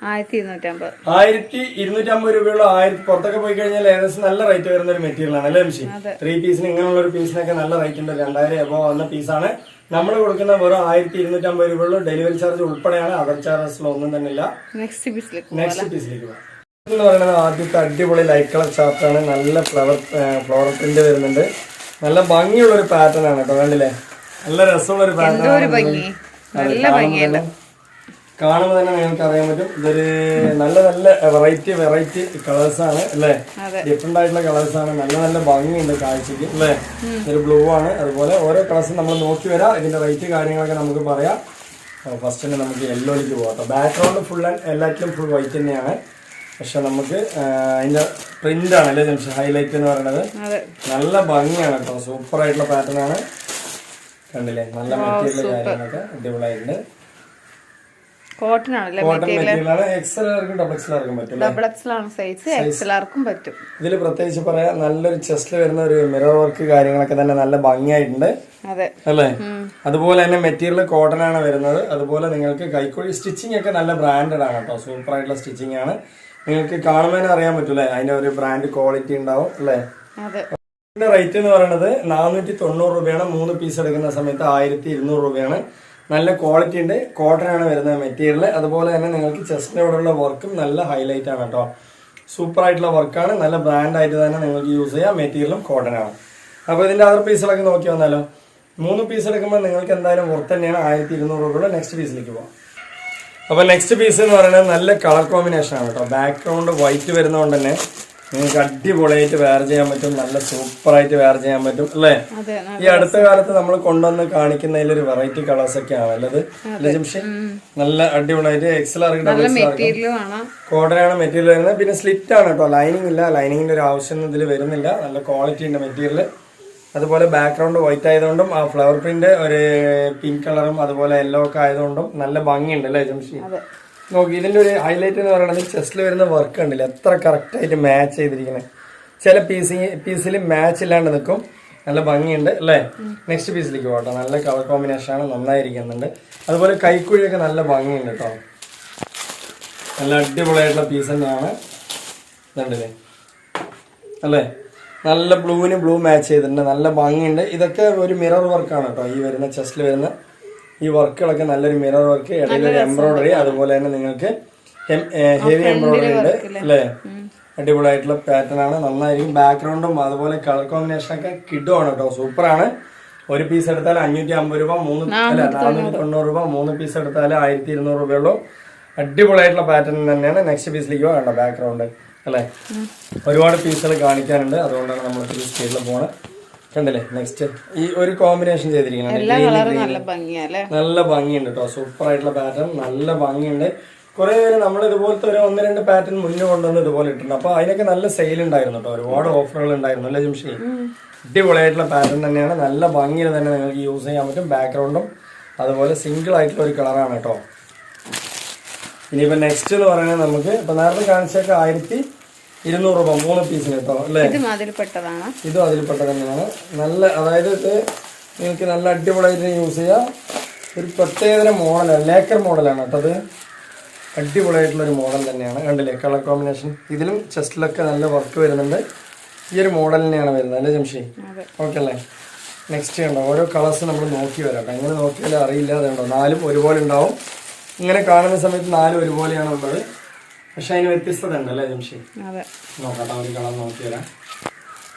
ആയിരത്തി ഇരുന്നൂറ്റമ്പത് ആയിരത്തി ഇരുന്നൂറ്റി അമ്പത് രൂപയുള്ള ആയിരത്തി പുറത്തൊക്കെ പോയി കഴിഞ്ഞാൽ ഏകദേശം നല്ല റേറ്റ് വരുന്ന ഒരു മെറ്റീരിയൽ ആണ് അല്ലേ മിഷി? ത്രീ പീസിന് ഇങ്ങനെയുള്ള ഒരു പീസിനൊക്കെ നല്ല റേറ്റ് ഉണ്ട്. രണ്ടായിരം എബോ വന്ന പീസാണ് നമ്മൾ കൊടുക്കുന്ന വെറും ആയിരത്തി ഇരുന്നൂറ്റമ്പത് രൂപയുള്ള. ഡെലിവറി ചാർജ് ഉൾപ്പെടെയാണ് അവർ ചാർജസിൽ ഒന്നും തന്നെ ഇല്ല നെക്സ്റ്റ് പീസിലേക്ക് പോകാം എന്ന് പറയുന്നത് ആദ്യത്തെ അടിപൊളി ലൈറ്റ് കളർ ചാർട്ടാണ് നല്ല ഫ്ലവർ ഫ്ലോറൽ പ്രിന്റ് വരുന്നുണ്ട്. നല്ല ഭംഗിയുള്ള ഒരു പാറ്റേൺ ആണ് കേട്ടോ കണ്ടില്ലേ? നല്ല രസമുള്ള ഒരു പാറ്റേൺ ഒരു ഭംഗി നല്ല ഭംഗിയുണ്ട് കാണുമ്പോൾ തന്നെ നിങ്ങൾക്ക് അറിയാൻ പറ്റും. ഇതൊരു നല്ല നല്ല വെറൈറ്റി വെറൈറ്റി കളേഴ്സ് ആണ് അല്ലേ. ഡിഫറെന്റ് ആയിട്ടുള്ള കളേഴ്സ് ആണ്. നല്ല നല്ല ഭംഗിയുണ്ട് കാഴ്ചക്ക് അല്ലേ? ഇതൊരു ബ്ലൂ ആണ്. അതുപോലെ ഓരോ കളേഴ്സും നമ്മൾ നോക്കി വരാം. ഇതിന്റെ റേറ്റ് കാര്യങ്ങളൊക്കെ നമുക്ക് പറയാം. ഫസ്റ്റ് തന്നെ നമുക്ക് യെല്ലോയിലേക്ക് പോകാം ബാക്ക്ഗ്രൗണ്ട് ഫുൾ ആൻഡ് എല്ലാറ്റിലും ഫുൾ വൈറ്റ് തന്നെയാണ്. പക്ഷെ നമുക്ക് അതിന്റെ പ്രിന്റ് ആണ് അല്ലേ ജംഷൻ ഹൈലൈറ്റ് എന്ന് പറയുന്നത്. നല്ല ഭംഗിയാണ് കേട്ടോ. സൂപ്പർ ആയിട്ടുള്ള പാറ്റേൺ ആണ്. കണ്ടില്ലേ? നല്ല മെറ്റീരിയൽ കാര്യങ്ങളൊക്കെ അടിപൊളിയായിട്ടുണ്ട്. കോട്ടൺ ആണല്ലേ ഡബിൾ എക്സൽ സൈസ് എക്സലാർക്കും പറ്റും. ഇതിൽ പ്രത്യേകിച്ച് പറയാ നല്ലൊരു ചെസ്റ്റിൽ വരുന്ന ഒരു മിറർ വർക്ക് കാര്യങ്ങളൊക്കെ തന്നെ നല്ല ഭംഗിയായിട്ടുണ്ട്. അല്ലേ? അതുപോലെ തന്നെ മെറ്റീരിയൽ കോട്ടൺ ആണ് വരുന്നത്. അതുപോലെ നിങ്ങൾക്ക് കൈക്കുഴി സ്റ്റിച്ചിങ് ഒക്കെ നല്ല ബ്രാൻഡഡ് ആണ് കേട്ടോ സൂപ്പർ ആയിട്ടുള്ള സ്റ്റിച്ചിങ് ആണ്. നിങ്ങൾക്ക് കാണുമ്പോൾ അറിയാൻ പറ്റൂലേ അതിന്റെ ഒരു ബ്രാൻഡ് ക്വാളിറ്റി ഉണ്ടാവും അല്ലേ? റേറ്റ് എന്ന് പറയുന്നത് നാനൂറ്റി തൊണ്ണൂറ് രൂപയാണ്. മൂന്ന് പീസ് എടുക്കുന്ന സമയത്ത് ആയിരത്തി ഇരുന്നൂറ് രൂപയാണ്. നല്ല ക്വാളിറ്റി ഉണ്ട്. കോട്ടൺ ആണ് വരുന്നത് മെറ്റീരിയൽ അതുപോലെ തന്നെ നിങ്ങൾക്ക് ചെസ്റ്റിനോടുള്ള വർക്കും നല്ല ഹൈലൈറ്റ് ആണ് കേട്ടോ. സൂപ്പർ ആയിട്ടുള്ള വർക്കാണ് നല്ല ബ്രാൻഡ് ആയിട്ട് തന്നെ നിങ്ങൾക്ക് യൂസ് ചെയ്യാം. മെറ്റീരിയലും കോട്ടൺ ആണ്. അപ്പോൾ ഇതിന്റെ അതർ പീസുകളൊക്കെ നോക്കി വന്നാലോ? മൂന്ന് പീസ് എടുക്കുമ്പോൾ നിങ്ങൾക്ക് എന്തായാലും വർത്ത് തന്നെയാണ്. ആയിരത്തി ഇരുന്നൂറ് രൂപയുടെ നെക്സ്റ്റ് പീസിലേക്ക് പോകാം അപ്പോൾ നെക്സ്റ്റ് പീസ് എന്ന് പറയുന്നത് നല്ല കളർ കോമ്പിനേഷൻ ആണ് കേട്ടോ. ബാക്ക്ഗ്രൗണ്ട് വൈറ്റ് വരുന്നതുകൊണ്ട് തന്നെ നിങ്ങൾക്ക് അടിപൊളിയായിട്ട് വെയർ ചെയ്യാൻ പറ്റും നല്ല സൂപ്പറായിട്ട് വെയർ ചെയ്യാൻ പറ്റും അല്ലേ? ഈ അടുത്ത കാലത്ത് നമ്മൾ കൊണ്ടുവന്ന് കാണിക്കുന്നതിലൊരു വെറൈറ്റി കളേഴ്സ് ഒക്കെ ആണല്ലത് ജംഷി? നല്ല അടിപൊളിയായിട്ട് എക്സൽ കോട്ടനാണ് മെറ്റീരിയൽ വരുന്നത്. പിന്നെ സ്ലിറ്റ് ആണ് കേട്ടോ. ലൈനിങ് ഇല്ല. ലൈനിങ്ങിന്റെ ഒരു ആവശ്യം ഇതിൽ വരുന്നില്ല. നല്ല ക്വാളിറ്റി ഉണ്ട് മെറ്റീരിയൽ അതുപോലെ ബാക്ക്ഗ്രൗണ്ട് വൈറ്റ് ആയതുകൊണ്ടും ആ ഫ്ലവർ പ്രിന്റ് ഒരു പിങ്ക് കളറും അതുപോലെ യെല്ലോ ഒക്കെ ആയതുകൊണ്ടും നല്ല ഭംഗിയുണ്ട് അല്ലേ ജംഷി? നോക്കി ഇതിന്റെ ഒരു ഹൈലൈറ്റ് എന്ന് പറയുന്നത് ചെസ്റ്റിൽ വരുന്ന വർക്ക് കണ്ടില്ല? എത്ര കറക്റ്റായിട്ട് മാച്ച് ചെയ്തിരിക്കുന്നത് ചില പീസിങ് പീസിൽ മാച്ച് ഇല്ലാണ്ട് നിൽക്കും നല്ല ഭംഗിയുണ്ട് അല്ലേ? നെക്സ്റ്റ് പീസിലേക്ക് പോകട്ടെ. നല്ല കളർ കോമ്പിനേഷൻ ആണ് നന്നായിരിക്കുന്നുണ്ട്. അതുപോലെ കൈക്കുഴിയൊക്കെ നല്ല ഭംഗിയുണ്ട് കേട്ടോ. നല്ല അടിപൊളിയായിട്ടുള്ള പീസ് തന്നെയാണ്. ഇതുണ്ടല്ലേ അല്ലേ? നല്ല ബ്ലൂവിന് ബ്ലൂ മാച്ച് ചെയ്തിട്ടുണ്ട്. നല്ല ഭംഗിയുണ്ട്. ഇതൊക്കെ ഒരു മിറർ വർക്കാണ് കേട്ടോ ഈ വരുന്ന ചെസ്റ്റിൽ വരുന്ന ഈ വർക്കുകളൊക്കെ നല്ലൊരു മിറർ വർക്ക് ഇടയിൽ ഒരു എംബ്രോയിഡറി അതുപോലെ തന്നെ നിങ്ങൾക്ക് ഹെവി എംബ്രോയിഡറി ഉണ്ട് അല്ലേ? അടിപൊളിയായിട്ടുള്ള പാറ്റേൺ ആണ്. നന്നായിരിക്കും. ബാക്ക്ഗ്രൗണ്ടും അതുപോലെ കളർ കോമ്പിനേഷൻ ഒക്കെ കിട്ടുവാണ് കേട്ടോ. സൂപ്പറാണ് ഒരു പീസ് എടുത്താൽ അഞ്ഞൂറ്റി അമ്പത് രൂപ മൂന്ന് അല്ല നാനൂറ്റി തൊണ്ണൂറ്. രൂപ മൂന്ന് പീസ് എടുത്താൽ ആയിരത്തി ഇരുന്നൂറ് രൂപയുള്ളൂ അടിപൊളിയായിട്ടുള്ള പാറ്റേൺ തന്നെയാണ്. നെക്സ്റ്റ് പീസിലേക്ക് വേണ്ട ബാക്ക്ഗ്രൗണ്ട് അല്ലേ? ഒരുപാട് പീസുകൾ കാണിക്കാനുണ്ട്. അതുകൊണ്ടാണ് നമ്മൾ സ്പീഡിൽ പോണത് കണ്ടില്ലേ? നെക്സ്റ്റ് ഈ ഒരു കോമ്പിനേഷൻ ചെയ്തിരിക്കുന്നത് നല്ല ഭംഗിയുണ്ട് കേട്ടോ സൂപ്പർ ആയിട്ടുള്ള പാറ്റേൺ നല്ല ഭംഗിയുണ്ട്. കുറെ പേര് നമ്മൾ ഇതുപോലത്തെ ഒരു ഒന്ന് രണ്ട് പാറ്റേൺ മുന്നേ കൊണ്ടുവന്ന് ഇതുപോലെ ഇട്ടിട്ടുണ്ട്. അപ്പൊ അതിനൊക്കെ നല്ല സെയിൽ ഉണ്ടായിരുന്നു കേട്ടോ ഒരുപാട് ഓഫറുകൾ ഉണ്ടായിരുന്നു അല്ലേ ജിംഷി അടിപൊളിയായിട്ടുള്ള പാറ്റേൺ തന്നെയാണ്. നല്ല ഭംഗിയിൽ തന്നെ നിങ്ങൾക്ക് യൂസ് ചെയ്യാൻ പറ്റും. ബാക്ക്ഗ്രൗണ്ടും അതുപോലെ സിംഗിൾ ആയിട്ടുള്ള ഒരു കളറാണ് കേട്ടോ ഇനിയിപ്പോ നെക്സ്റ്റ് എന്ന് പറയുന്നത് നമുക്ക് ഇപ്പൊ നേരത്തെ കാണിച്ചൊക്കെ ആയിരത്തി ഇരുന്നൂറ് രൂപ മൂന്ന് പീസിന് കേട്ടോ അല്ലേ? ഇത് അതിൽപ്പെട്ടതാണ് ഇതും അതിൽപ്പെട്ട തന്നെയാണ്. നല്ല അതായത് ഇത് നിങ്ങൾക്ക് നല്ല അടിപൊളിയായിട്ട് യൂസ് ചെയ്യാം. ഒരു പ്രത്യേകതരം മോഡലാണ് ലേക്കർ മോഡലാണ് കേട്ടോ അത്. അടിപൊളിയായിട്ടുള്ള ഒരു മോഡൽ തന്നെയാണ്. കണ്ടില്ലേ കളർ കോമ്പിനേഷൻ ഇതിലും ചെസ്റ്റിലൊക്കെ നല്ല വർക്ക് വരുന്നുണ്ട്. ഈ ഒരു മോഡൽ തന്നെയാണ് വരുന്നത് അല്ലേ ജംഷി? ഓക്കെ അല്ലേ? നെക്സ്റ്റ് ഉണ്ടോ ഓരോ കളേഴ്സ് നമ്മൾ നോക്കി വരാം കേട്ടോ. എങ്ങനെ നോക്കിയാലും അറിയില്ല അതുണ്ടോ നാലും ഒരുപോലെ ഉണ്ടാവും. ഇങ്ങനെ കാണുന്ന സമയത്ത് നാലും ഒരുപോലെയാണ് ഉള്ളത്. പക്ഷെ അതിന് വ്യത്യസ്തത ഉണ്ട് അല്ലേ ജംഷി? നോക്കട്ടെ ഒരു കളർ നോക്കി വരാം.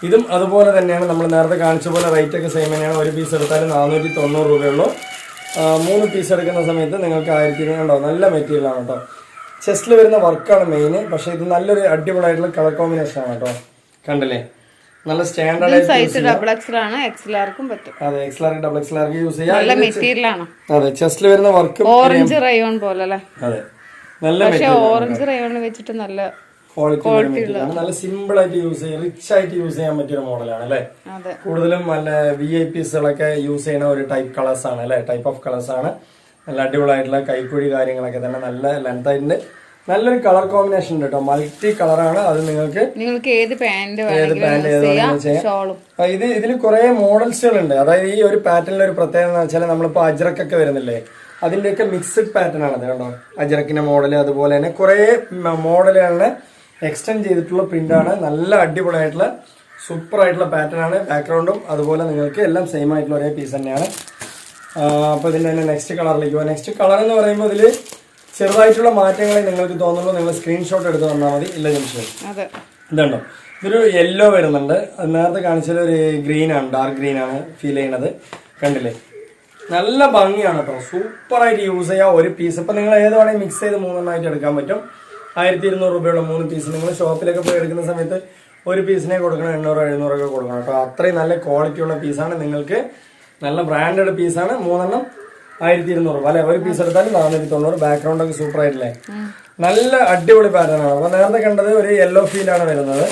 ഇതും അതുപോലെ തന്നെയാണ് നമ്മൾ നേരത്തെ കാണിച്ച പോലെ റേറ്റ് ഒക്കെ സെയിം തന്നെയാണ്. ഒരു പീസ് എടുത്താൽ നാനൂറ്റി തൊണ്ണൂറ് രൂപയുള്ളൂ മൂന്ന് പീസ് എടുക്കുന്ന സമയത്ത് നിങ്ങൾക്ക് ആയിരത്തി ഇരുന്നൂറ് നല്ല മെറ്റീരിയലാണ് കേട്ടോ ചെസ്റ്റിൽ വരുന്ന വർക്കാണ് മെയിൻ പക്ഷെ ഇത് നല്ലൊരു അടിപൊളിയായിട്ടുള്ള കളർ കോമ്പിനേഷൻ ആണ് കേട്ടോ കണ്ടില്ലേ? നല്ല സ്റ്റാൻഡേർഡ് സൈസ് ഡബിൾ എക്സൽ ആണ്. എക്സൽ ആർക്കും പറ്റും. അതെ X large double X large use ചെയ്യാം. നല്ല മെറ്റീരിയൽ ആണ്. അതെ ചെസ്റ്റിൽ വരുന്ന വർക്കും ഓറഞ്ച് റയോൺ പോലെ അല്ലേ? അതെ. നല്ല പക്ഷെ ഓറഞ്ച് റയോൺ വെച്ചിട്ട് നല്ല ക്വാളിറ്റി നല്ല സിമ്പിൾ ആയിട്ട് യൂസ് ചെയ്യാൻ റിച്ച് ആയിട്ട് യൂസ് ചെയ്യാൻ പറ്റിയ ഒരു മോഡലാണ് അല്ലെ? കൂടുതലും നല്ല വി ഐ പിസുകളൊക്കെ യൂസ് ചെയ്യുന്ന ഒരു ടൈപ്പ് കളേഴ്സ് ആണ് അല്ലെ? ടൈപ്പ് ഓഫ് കളേഴ്സ് ആണ്. നല്ല അടിപൊളിയായിട്ടുള്ള കൈക്കുഴി കാര്യങ്ങളൊക്കെ തന്നെ നല്ല ലെങ്ത് ആയിട്ട് നല്ലൊരു കളർ കോമ്പിനേഷൻ ഉണ്ട് കേട്ടോ. മൾട്ടി കളറാണ് അത് നിങ്ങൾക്ക് നിങ്ങൾക്ക് ഏത് പാന്റ് ഏത് പാന്റ് ചെയ്യാം. ഇത് ഇതിൽ കുറെ മോഡൽസുകൾ ഉണ്ട് അതായത് ഈ ഒരു പാറ്റേണിൽ ഒരു പ്രത്യേകത എന്ന് വെച്ചാൽ നമ്മളിപ്പോ അജ്രക്കൊക്കെ വരുന്നില്ലേ? അതിന്റെയൊക്കെ മിക്സഡ് പാറ്റേൺ ആണ്. കണ്ടോ? അജറക്കിന്റെ മോഡൽ അതുപോലെ തന്നെ കുറേ മോഡലുകളെ എക്സ്റ്റെൻഡ് ചെയ്തിട്ടുള്ള പ്രിന്റ് ആണ്. നല്ല അടിപൊളിയായിട്ടുള്ള സൂപ്പർ ആയിട്ടുള്ള പാറ്റേൺ ആണ്. ബാക്ക്ഗ്രൗണ്ടും അതുപോലെ നിങ്ങൾക്ക് എല്ലാം സെയിം ആയിട്ടുള്ള ഒരേ പീസ് തന്നെയാണ്. അപ്പോൾ ഇതിന്റെ തന്നെ നെക്സ്റ്റ് കളറിലേക്ക് പോകാം നെക്സ്റ്റ് കളർ എന്ന് പറയുമ്പോൾ ഇതിൽ ചെറുതായിട്ടുള്ള മാറ്റങ്ങളെ നിങ്ങൾക്ക് തോന്നുള്ളൂ നിങ്ങൾ സ്ക്രീൻഷോട്ട് എടുത്ത് തന്നാൽ മതി. ഇല്ല ജംഷൻ ഇതുണ്ടോ? ഇതൊരു യെല്ലോ വരുന്നുണ്ട്. നേരത്തെ കാണിച്ചാൽ ഒരു ഗ്രീൻ ആണ് ഡാർക്ക് ഗ്രീൻ ആണ് ഫീൽ ചെയ്യണത് കണ്ടില്ലേ? നല്ല ഭംഗിയാണ് കേട്ടോ സൂപ്പറായിട്ട് യൂസ് ചെയ്യാം. ഒരു പീസ് ഇപ്പം നിങ്ങൾ ഏത് വേണമെങ്കിൽ മിക്സ് ചെയ്ത് മൂന്നെണ്ണമായിട്ട് എടുക്കാൻ പറ്റും. ആയിരത്തി ഇരുന്നൂറ് രൂപയുള്ള മൂന്ന് പീസ് നിങ്ങൾ ഷോപ്പിലൊക്കെ പോയി എടുക്കുന്ന സമയത്ത് ഒരു പീസിനെ കൊടുക്കണം എണ്ണൂറ് എഴുന്നൂറൊക്കെ കൊടുക്കണം കേട്ടോ അത്രയും നല്ല ക്വാളിറ്റി ഉള്ള പീസാണ് നിങ്ങൾക്ക് നല്ല ബ്രാൻഡഡ് പീസാണ് മൂന്നെണ്ണം ആയിരത്തി ഇരുന്നൂറ് അല്ലെ? ഒരു പീസ് എടുത്താലും നാനൂറ്റി തൊണ്ണൂറ് ബാക്ക്ഗ്രൗണ്ട് ഒക്കെ സൂപ്പർ ആയിട്ടില്ലേ? നല്ല അടിപൊളി പാറ്റേൺ ആണ്. അപ്പൊ നേരത്തെ കണ്ടത് ഒരു യെല്ലോ ഫീലാണ് വരുന്നത്.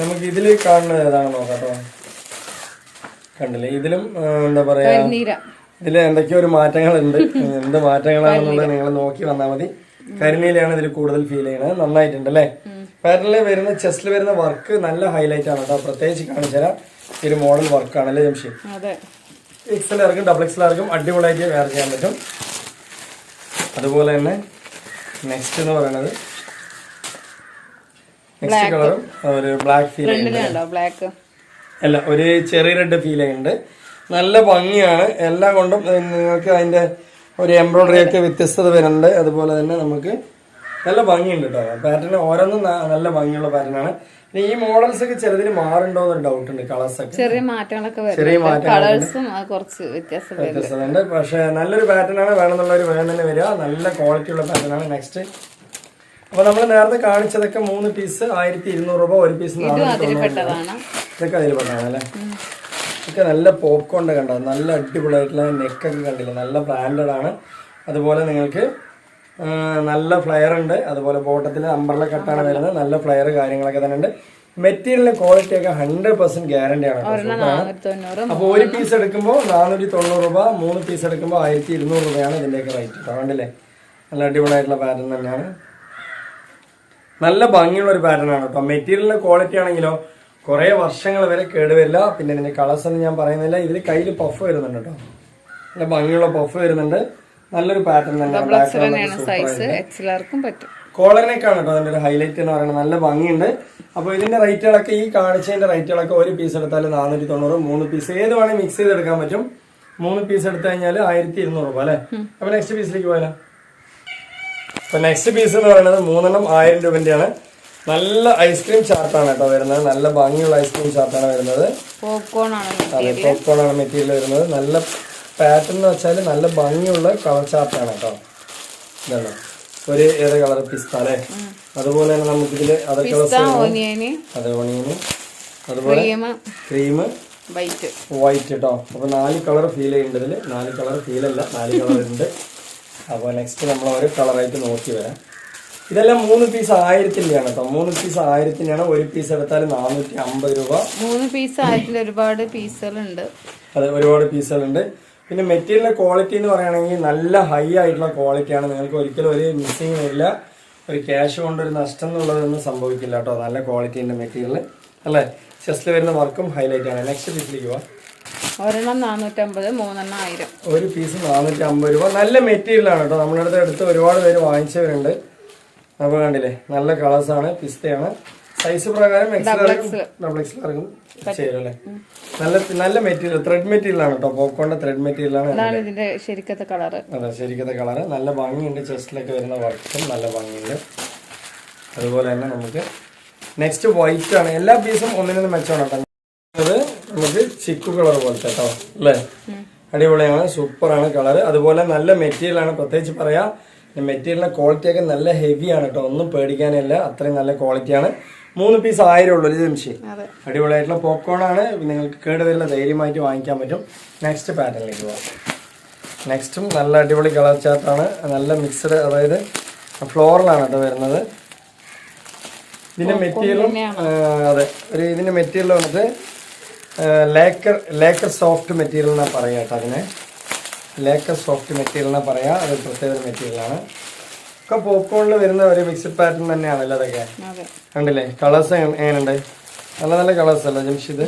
നമുക്ക് ഇതിൽ കാണുന്നത് ഏതാണ് നോക്കാം കേട്ടോ കണ്ടില്ലേ? ഇതിലും എന്താ പറയാ? ഇതിൽ എന്തൊക്കെയോ ഒരു മാറ്റങ്ങളുണ്ട്. എന്ത് മാറ്റങ്ങളാണെന്നുള്ളത് നിങ്ങൾ നോക്കി വന്നാൽ മതി. കരിനിയിലാണ് ഇതിൽ കൂടുതൽ ഫീൽ ചെയ്യുന്നത്. നന്നായിട്ടുണ്ട് അല്ലേ പാറ്റേണിൽ വരുന്ന ചെസ്റ്റിൽ വരുന്ന വർക്ക് നല്ല ഹൈലൈറ്റ് ആണ് കേട്ടോ. പ്രത്യേകിച്ച് കാണിച്ചു തരാം. ഈ ഒരു മോഡൽ വർക്കാണ് അല്ലേ ജംഷി? എക്സൽ ആർക്കും ഡബിൾ എക്സൽ ആർക്കും അടിപൊളിയായിട്ട് വെയർ ചെയ്യാൻ പറ്റും. അതുപോലെ തന്നെ നെക്സ്റ്റ് എന്ന് പറയുന്നത് നെക്സ്റ്റ് കളറും ഒരു ബ്ലാക്ക് ഫീൽ അല്ല? ഒരു ചെറിയ റെഡ് ഫീൽ ചെയ്യുന്നുണ്ട്. നല്ല ഭംഗിയാണ്. എല്ലാം കൊണ്ടും നിങ്ങൾക്ക് അതിന്റെ ഒരു എംബ്രോയിഡറി ഒക്കെ വ്യത്യസ്തത വരുന്നുണ്ട്. അതുപോലെ തന്നെ നമുക്ക് നല്ല ഭംഗിയുണ്ട് കേട്ടോ പാറ്റേൺ ഓരോന്നും നല്ല ഭംഗിയുള്ള പാറ്റേൺ ആണ്. ഈ മോഡൽസ് ഒക്കെ ചിലതിൽ മാറുണ്ടോ എന്നൊരു ഡൗട്ട് ഉണ്ട് കളേഴ്സ് ഒക്കെ. ചെറിയ മാറ്റങ്ങളൊക്കെ ചെറിയ മാറ്റങ്ങൾ കളേഴ്സും കുറച്ച് വ്യത്യസ്തതയുണ്ട് പക്ഷെ നല്ലൊരു പാറ്റേൺ ആണ് വേണമെന്നുള്ളവർ വേണം തന്നെ വരിക. നല്ല ക്വാളിറ്റി ഉള്ള പാറ്റേൺ ആണ് നെക്സ്റ്റ് അപ്പൊ നമ്മൾ നേരത്തെ കാണിച്ചതൊക്കെ മൂന്ന് പീസ് ആയിരത്തി ഇരുന്നൂറ് രൂപ ഒരു പീസ് അതിൽപ്പെട്ടതാണ്. ഇതൊക്കെ അതിൽ പെട്ടതാണ് അല്ലേ ഇതൊക്കെ നല്ല പോപ്കോണിന്റെ കണ്ടോ? നല്ല അടിപൊളിയായിട്ടുള്ള നെക്കൊക്കെ കണ്ടില്ല? നല്ല ബ്രാൻഡഡ് ആണ്. അതുപോലെ നിങ്ങൾക്ക് നല്ല ഫ്ലെയർ ഉണ്ട്. അതുപോലെ ബോട്ടത്തിൽ അമ്പർല കട്ടാണ് വരുന്നത്. നല്ല ഫ്ലെയർ കാര്യങ്ങളൊക്കെ തന്നെ ഉണ്ട്. മെറ്റീരിയലിന്റെ ക്വാളിറ്റി ഒക്കെ ഹൺഡ്രഡ് പെർസെന്റ് ഗ്യാരണ്ടി ആണ് അപ്പൊ അപ്പോൾ ഒരു പീസ് എടുക്കുമ്പോൾ നാനൂറ്റി തൊണ്ണൂറ് രൂപ മൂന്ന് പീസ് എടുക്കുമ്പോൾ ആയിരത്തി ഇരുന്നൂറ് രൂപയാണ് ഇതിന്റെയൊക്കെ റേറ്റ് കാണണ്ടല്ലേ കണ്ടില്ലേ? നല്ല അടിപൊളിയായിട്ടുള്ള പാറ്റേൺ തന്നെയാണ്. നല്ല ഭംഗിയുള്ള ഒരു പാറ്റേൺ ആണ് കേട്ടോ. മെറ്റീരിയലിന്റെ ക്വാളിറ്റി ആണെങ്കിലോ കുറെ വർഷങ്ങൾ വരെ കേടുവരില്ല. പിന്നെ ഇതിന്റെ കളേഴ്സ് ഒന്നും ഞാൻ പറയുന്നില്ല. ഇതിൽ കയ്യിൽ പഫ് വരുന്നുണ്ട് കേട്ടോ. നല്ല ഭംഗിയുള്ള പഫ് വരുന്നുണ്ട്. നല്ലൊരു പാറ്റേൺ തന്നെ. കോളറിനേക്കാണ് കേട്ടോ അതിന്റെ ഒരു ഹൈലൈറ്റ് എന്ന് പറയുന്നത്. നല്ല ഭംഗിയുണ്ട്. അപ്പൊ ഇതിന്റെ റേറ്റുകളൊക്കെ ഈ കാണിച്ചതിന്റെ റേറ്റുകളൊക്കെ ഒരു പീസ് എടുത്താൽ നാനൂറ്റി തൊണ്ണൂറ് മൂന്ന് പീസ് ഏത് വേണമെങ്കിൽ മിക്സ് ചെയ്തെടുക്കാൻ പറ്റും. മൂന്ന് പീസ് എടുത്തു കഴിഞ്ഞാൽ ആയിരത്തി ഇരുന്നൂറ് രൂപ അല്ലെ? അപ്പൊ നെക്സ്റ്റ് പീസിലേക്ക് പോയാലോ. അപ്പൊ നെക്സ്റ്റ് പീസ് എന്ന് പറയുന്നത് മൂന്നെണ്ണം ആയിരം രൂപന്റെയാണ്. നല്ല ഐസ്ക്രീം ചാർട്ടാണ് കേട്ടോ വരുന്നത്. നല്ല ഭംഗിയുള്ള ഐസ്ക്രീം ചാർട്ടാണ് വരുന്നത്. പോപ്കോൺ ആണ് അതെ പോപ്കോൺ ആണ് മെറ്റീരിയൽ വരുന്നത്. നല്ല പാറ്റേൺ എന്ന് വെച്ചാൽ നല്ല ഭംഗിയുള്ള കളർ ചാർട്ടാണ് കേട്ടോ. ഇതാണ്. ഒരു ഏത് കളർ പിസ്ത അല്ലേ? അതുപോലെ തന്നെ നമുക്കിതിൽ അതൊക്കെ ഓനിയന് അതെ ഓണിയന് അതുപോലെ ക്രീം വൈറ്റ് വൈറ്റ് കേട്ടോ അപ്പൊ നാല് കളർ ഫീൽ ചെയ്യുന്നുണ്ട് ഇതിൽ. നാല് കളർ ഫീൽ അല്ല നാല് കളർ ഉണ്ട്. അപ്പോൾ നെക്സ്റ്റ് നമ്മൾ ഒരു കളറായിട്ട് നോക്കി വരാം. ഇതെല്ലാം മൂന്ന് പീസ് ആയിരത്തിന്റെയാണ് കേട്ടോ മൂന്ന് പീസ് ആയിരത്തിന്റെയാണ്. ഒരു പീസ് എടുത്താൽ നാനൂറ്റി അമ്പത് രൂപ. മൂന്ന് പീസ് ആയിരത്തിൽ ഒരുപാട് പീസുകളുണ്ട് അതെ ഒരുപാട് പീസുകളുണ്ട് പിന്നെ മെറ്റീരിയലിന്റെ ക്വാളിറ്റി എന്ന് പറയുകയാണെങ്കിൽ നല്ല ഹൈ ആയിട്ടുള്ള ക്വാളിറ്റിയാണ് നിങ്ങൾക്ക് ഒരിക്കലും ഒരു മിസ്സിങ് വരില്ല. ഒരു ക്യാഷ് കൊണ്ട് ഒരു നഷ്ടം എന്നുള്ളതൊന്നും സംഭവിക്കില്ല കേട്ടോ നല്ല ക്വാളിറ്റിന്റെ മെറ്റീരിയൽ. അല്ലേ? ചെസ്റ്റിൽ വരുന്ന വർക്കും ഹൈലൈറ്റ് ആണ്. നെക്സ്റ്റ് പീസിലേക്ക് പോവാം. ഒരെണ്ണം നാനൂറ്റമ്പത് മൂന്നെണ്ണം ആയിരം. ഒരു പീസ് നാനൂറ്റി അമ്പത് രൂപ. നല്ല മെറ്റീരിയൽ ആണ് കേട്ടോ നമ്മുടെ അടുത്ത് എടുത്ത് ഒരുപാട് പേര് വാങ്ങിച്ചവരുണ്ട്. അപ്പോൾ കണ്ടില്ലേ നല്ല കളേഴ്സ് ആണ് പിസ്തയാണ്. സൈസ് പ്രകാരം ഡബിൾ എക്സലാർക്കും ചേരും അല്ലേ? നല്ല നല്ല മെറ്റീരിയൽ ത്രെഡ് മെറ്റീരിയൽ ആണ് കേട്ടോ. പോപ്കോണിന്റെ ത്രെഡ് മെറ്റീരിയൽ ആണ് ഇതിന്റെ ശരിക്കത്തെ കളറ് അതെ ശരിക്കത്തെ കളർ നല്ല ഭംഗിയുണ്ട് ചെസ്റ്റിലൊക്കെ വരുന്ന വർക്കും നല്ല ഭംഗിയുണ്ട്. അതുപോലെ തന്നെ നമുക്ക് നെക്സ്റ്റ് വൈറ്റ് ആണ്. എല്ലാ പീസും ഒന്നിനൊന്ന് മെച്ചമാണ് കേട്ടോ. അത് നമുക്ക് ചിക്കു കളർ പോലത്തെ കേട്ടോ അല്ലേ? അടിപൊളിയാണ് സൂപ്പറാണ് കളർ അതുപോലെ നല്ല മെറ്റീരിയൽ ആണ്. പ്രത്യേകിച്ച് പറയാം മെറ്റീരിയലിന്റെ ക്വാളിറ്റിയൊക്കെ നല്ല ഹെവിയാണ് കേട്ടോ ഒന്നും പേടിക്കാനില്ല. അത്രയും നല്ല ക്വാളിറ്റിയാണ് മൂന്ന് പീസ് ആയിരം ഉള്ളൂ ഒരു നിമിഷം അടിപൊളിയായിട്ടുള്ള പോപ്കോൺ ആണ്. നിങ്ങൾക്ക് കേടുവരില്ല ധൈര്യമായിട്ട് വാങ്ങിക്കാൻ പറ്റും. നെക്സ്റ്റ് പാറ്റേണിലേക്ക് പോകാം നെക്സ്റ്റും നല്ല അടിപൊളി കളർ ചാർട്ടാണ് നല്ല മിക്സഡ് അതായത് ഫ്ലോറിലാണ് കേട്ടോ വരുന്നത്. ഇതിന്റെ മെറ്റീരിയലും അതെ. ഒരു ഇതിന്റെ മെറ്റീരിയൽ വന്നിട്ട് ലേക്കർ ലേക്കർ സോഫ്റ്റ് മെറ്റീരിയൽ എന്നാണ് പറയാം കേട്ടോ അതിനെ. ലേക്കർ സോഫ്റ്റ് മെറ്റീരിയൽ എന്നാ പറയാ. അത് പ്രത്യേക മെറ്റീരിയലാണ് ഒക്കെ പോപ്കോണിൽ വരുന്ന ഒരു മിക്സഡ് പാറ്റേൺ തന്നെയാണല്ലോ അതൊക്കെ. ഉണ്ടല്ലേ കണ്ടില്ലേ? കളേഴ്സ് എങ്ങനെയുണ്ട്? നല്ല നല്ല കളേഴ്സ് അല്ലേ ജംഷിദ്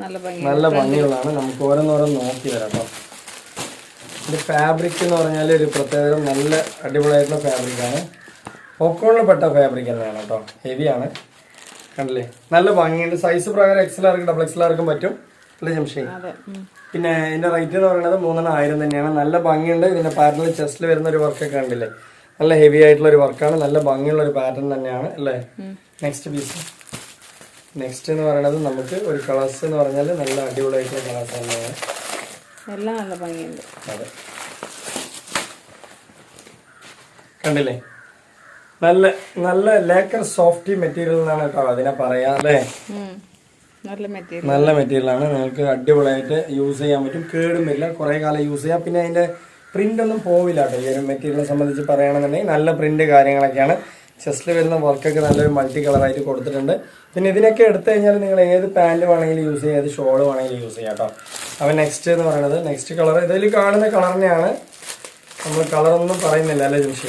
നല്ല ഭംഗി നല്ല ഭംഗിയുള്ളതാണ്. നമുക്ക് ഓരോന്നോരോന്ന് നോക്കി വരാം കേട്ടോ ഇതിന്റെ ഫാബ്രിക് എന്ന് പറഞ്ഞാൽ ഒരു പ്രത്യേക നല്ല അടിപൊളിയായിട്ടുള്ള ഫാബ്രിക്കാണ് പോപ്കോണിൽ പെട്ട ഫാബ്രിക് തന്നെയാണ് കേട്ടോ ഹെവിയാണ് കണ്ടില്ലേ? നല്ല ഭംഗിയുണ്ട്. സൈസ് പ്രകാരം എക്സൽ ആർക്കും ഡബിൾ എക്സൽ ആർക്കും പറ്റും. അല്ലേ ജംഷി. പിന്നെ ഇതിന്റെ റേറ്റ് എന്ന് പറയുന്നത് മൂന്നെണ്ണം ആയിരം തന്നെയാണ്. നല്ല ഭംഗിയുണ്ട്. ഇതിന്റെ പാറ്റേണിൽ ചെസ്റ്റിൽ വരുന്ന ഒരു വർക്ക് ഒക്കെ ഉണ്ടല്ലേ നല്ല ഹെവി ആയിട്ടുള്ള ഒരു വർക്കാണ് നല്ല ഭംഗിയുള്ള ഒരു പാറ്റേൺ തന്നെയാണ് അല്ലേ? നെക്സ്റ്റ് പീസ് നെക്സ്റ്റ് എന്ന് പറയുന്നത് നമുക്ക് ഒരു കളേഴ്സ് എന്ന് പറഞ്ഞാൽ നല്ല അടിപൊളിയായിട്ടുള്ള കളേഴ്സ് തന്നെയാണ്. എല്ലാം നല്ല ഭംഗിയുണ്ട്. അതെ. കണ്ടില്ലേ? നല്ല നല്ല ലേക്കർ സോഫ്റ്റ് മെറ്റീരിയൽ എന്നാണ് കേട്ടോ അതിനെ പറയാ അല്ലേ. നല്ല മെറ്റീരിയൽ ആണ്. നിങ്ങൾക്ക് അടിപൊളിയായിട്ട് യൂസ് ചെയ്യാൻ പറ്റും. കേടും വരില്ല കുറേ കാലം യൂസ് ചെയ്യാം. പിന്നെ അതിന്റെ പ്രിന്റ് ഒന്നും പോവില്ല കേട്ടോ. ഈ ഒരു മെറ്റീരിയലിനെ സംബന്ധിച്ച് പറയുകയാണെന്നുണ്ടെങ്കിൽ നല്ല പ്രിന്റ് കാര്യങ്ങളൊക്കെയാണ്. ചെസ്റ്റിൽ വരുന്ന വർക്കൊക്കെ നല്ലൊരു മൾട്ടി കളറായിട്ട് കൊടുത്തിട്ടുണ്ട്. പിന്നെ ഇതിനൊക്കെ എടുത്തു കഴിഞ്ഞാൽ നിങ്ങൾ ഏത് പാന്റ് വേണമെങ്കിലും യൂസ് ചെയ്യാം. ഏത് ഷോൾ വേണമെങ്കിലും യൂസ് ചെയ്യാം കേട്ടോ. അപ്പം നെക്സ്റ്റ് എന്ന് പറയുന്നത് നെക്സ്റ്റ് കളർ ഇതിൽ കാണുന്ന കളർ തന്നെയാണ് നമ്മൾ കളറൊന്നും പറയുന്നില്ല അല്ലേ ജംഷി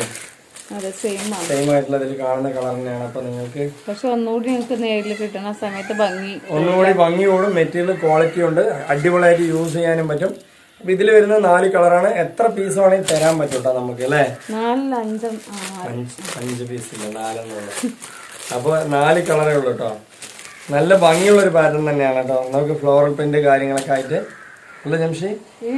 അതെ സെയിം ആണ്. സെയിം ആയിട്ടുള്ള ഇതിൽ കാണുന്ന കളർ തന്നെയാണ്. അപ്പം നിങ്ങൾക്ക് പക്ഷെ ഒന്നുകൂടി നിങ്ങൾക്ക് നേരിൽ കിട്ടുന്ന സമയത്ത് ഭംഗി ഒന്നുകൂടി ഭംഗിയോടും മെറ്റീരിയൽ ക്വാളിറ്റി ഉണ്ട്. അടിപൊളിയായിട്ട് യൂസ് ചെയ്യാനും പറ്റും. അപ്പൊ ഇതിൽ വരുന്ന നാല് കളറാണ് എത്ര പീസ് വേണമെങ്കിൽ തരാൻ പറ്റും നമുക്ക് അല്ലേ? അഞ്ചും പീസ് ഇല്ല? അപ്പൊ നാല് കളറേ ഉള്ളൂ കേട്ടോ നല്ല ഭംഗിയുള്ള ഒരു പാറ്റേൺ തന്നെയാണ് കേട്ടോ നമുക്ക് ഫ്ലോറൽ പ്രിന്റ് കാര്യങ്ങളൊക്കെ ആയിട്ട് ഈ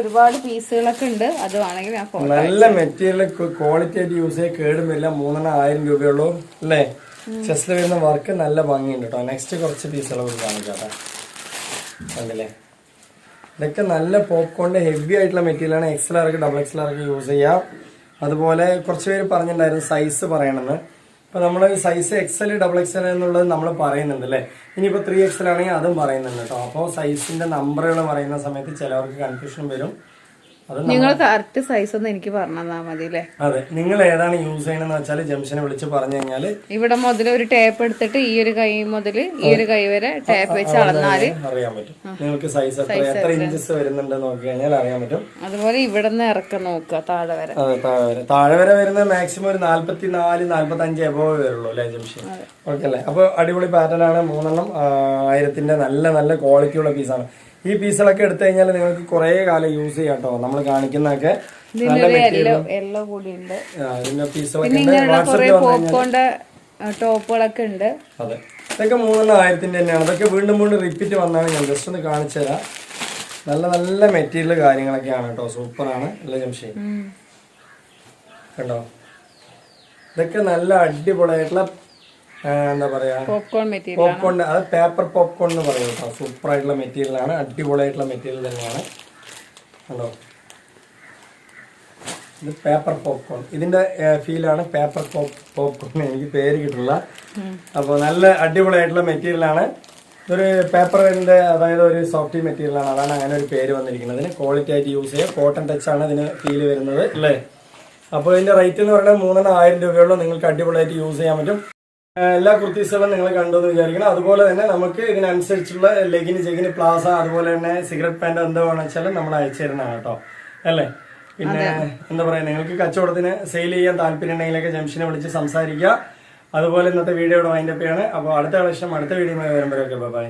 ഒരുപാട് പീസുകളൊക്കെ ഉണ്ട്. അത് വേണമെങ്കിൽ ഞാൻ നല്ല മെറ്റീരിയൽ ക്വാളിറ്റി ആയിട്ട് യൂസ് ചെയ്യാൻ കേടുമില്ല. മൂന്നെണ്ണം ആയിരം രൂപയുള്ളൂ. അല്ലേ? ചെസ്ല വരുന്ന വർക്ക് നല്ല ഭംഗിയുണ്ട് കേട്ടോ നെക്സ്റ്റ് കുറച്ച് പീസുകൾ കൂടി കാണിക്കാം കണ്ടില്ലേ? ഇതൊക്കെ നല്ല പോപ്കോണിന്റെ ഹെവി ആയിട്ടുള്ള മെറ്റീരിയലാണ് എക്സൽ ആർക്ക് ഡബിൾ എക്സൽ ആർക്ക് യൂസ് ചെയ്യാം. അതുപോലെ കുറച്ച് പേര് പറഞ്ഞിട്ടുണ്ടായിരുന്നു സൈസ് പറയണമെന്ന്. അപ്പൊ നമ്മൾ സൈസ് എക്സൽ ഡബിൾ എക്സൽ എന്നുള്ളത് നമ്മൾ പറയുന്നുണ്ട് അല്ലേ ഇനിയിപ്പോൾ ത്രീ എക്സൽ ആണെങ്കിൽ അതും പറയുന്നുണ്ട് കേട്ടോ അപ്പോൾ സൈസിന്റെ നമ്പറുകൾ പറയുന്ന സമയത്ത് ചിലവർക്ക് കൺഫ്യൂഷൻ വരും. നിങ്ങൾ കറക്റ്റ് സൈസ് ഒന്ന് എനിക്ക് പറഞ്ഞു തന്നാ മതി അല്ലേ അതെ നിങ്ങൾ ഏതാണ് യൂസ് ചെയ്യണമെന്ന് വെച്ചാൽ ജംഷനെ വിളിച്ച് പറഞ്ഞു കഴിഞ്ഞാൽ ഇവിടെ മുതൽ ഒരു ടേപ്പ് എടുത്തിട്ട് ഈ ഒരു കൈ മുതൽ ഈ ഒരു കൈ വരെ ടേപ്പ് വെച്ച് അളന്നാൽ അറിയാൻ പറ്റും. നിങ്ങൾക്ക് സൈസ് എത്ര എത്ര ഇഞ്ചസ് വരുന്നുണ്ട് നോക്കി കഴിഞ്ഞാൽ അറിയാൻ പറ്റും. അതുപോലെ ഇവിടെ നിന്ന് ഇറക്കം നോക്കുക താഴെ വരെ. അതെ താഴെ വരെ. താഴെ വരെ വരുന്നത് മാക്സിമം ഒരു നാല്പത്തി നാല് നാല്പത്തി അഞ്ച് എബോവ് വരുള്ളൂ അല്ലേ ജംഷൻ ഓക്കെ അല്ലേ? അപ്പോൾ അടിപൊളി പാറ്റേൺ ആണ്. മൂന്നെണ്ണം ആയിരത്തിന്റെ നല്ല നല്ല ക്വാളിറ്റിയുള്ള പീസാണ് ഈ പീസുകളൊക്കെ എടുത്തു കഴിഞ്ഞാൽ നിങ്ങൾക്ക് കുറേ കാലം യൂസ് ചെയ്യാം കേട്ടോ. നമ്മൾ കാണിക്കുന്നതൊക്കെ ടോപ്പുകളൊക്കെ ഉണ്ട്. അതെ. ഇതൊക്കെ മൂന്നെണ്ണം ആയിരത്തിന്റെ തന്നെയാണ്. അതൊക്കെ വീണ്ടും വീണ്ടും റിപ്പീറ്റ് വന്നാണ് ഞാൻ ജസ്റ്റ് ഒന്ന് കാണിച്ചു തരാം. നല്ല നല്ല മെറ്റീരിയൽ കാര്യങ്ങളൊക്കെയാണ് കേട്ടോ. സൂപ്പറാണ്. അല്ല ജംഷി കണ്ടോ? ഇതൊക്കെ നല്ല അടിപൊളിയായിട്ടുള്ള എന്താ പറയാ? പോപ്കോൺ മെറ്റീരിയൽ പോപ്കോൺ അത് പേപ്പർ പോപ്കോൺ എന്ന് പറയും കേട്ടോ. സൂപ്പർ ആയിട്ടുള്ള മെറ്റീരിയലാണ് അടിപൊളിയായിട്ടുള്ള മെറ്റീരിയൽ തന്നെയാണ്. കണ്ടോ? ഇത് പേപ്പർ പോപ്കോൺ ഇതിന്റെ ഫീലാണ് പേപ്പർ പോപ്കോൺ എനിക്ക് പേര് കിട്ടില്ല. അപ്പോൾ നല്ല അടിപൊളിയായിട്ടുള്ള മെറ്റീരിയലാണ് ഇതൊരു പേപ്പറിന്റെ അതായത് ഒരു സോഫ്റ്റ് മെറ്റീരിയലാണ് അതാണ് അങ്ങനെ ഒരു പേര് വന്നിരിക്കുന്നത്. ഇതിന് ക്വാളിറ്റി ആയിട്ട് യൂസ് ചെയ്യുക കോട്ടൺ ടച്ച് ആണ് ഇതിന് ഫീൽ വരുന്നത് അല്ലേ? അപ്പോൾ ഇതിന്റെ റേറ്റ് എന്ന് പറയുന്നത് മൂന്നെണ്ണം ആയിരം രൂപയുള്ളൂ നിങ്ങൾക്ക് അടിപൊളിയായിട്ട് യൂസ് ചെയ്യാൻ പറ്റും. എല്ലാ കുർത്തീസുകളും നിങ്ങൾ കണ്ടു എന്ന് വിചാരിക്കണം. അതുപോലെ തന്നെ നമുക്ക് ഇതിനനുസരിച്ചുള്ള ലെഗിന് ചെഗിന് പ്ലാസ അതുപോലെ തന്നെ സിഗരറ്റ് പാന്റ് എന്താ വേണമെന്ന് നമ്മൾ അയച്ചു തരുന്നതാണ് കേട്ടോ. അല്ലേ? പിന്നെ എന്താ പറയാ നിങ്ങൾക്ക് കച്ചവടത്തിന് സെയിൽ ചെയ്യാൻ താല്പര്യം ഉണ്ടെങ്കിലൊക്കെ ജംഷനെ വിളിച്ച് സംസാരിക്കുക. അതുപോലെ ഇന്നത്തെ വീഡിയോ ഇവിടെ വൈൻഡപ്പ് ചെയ്യാണ്. അപ്പോൾ അടുത്ത കളക്ഷൻ അടുത്ത വീഡിയോ വരുമ്പോഴൊക്കെ. ബൈ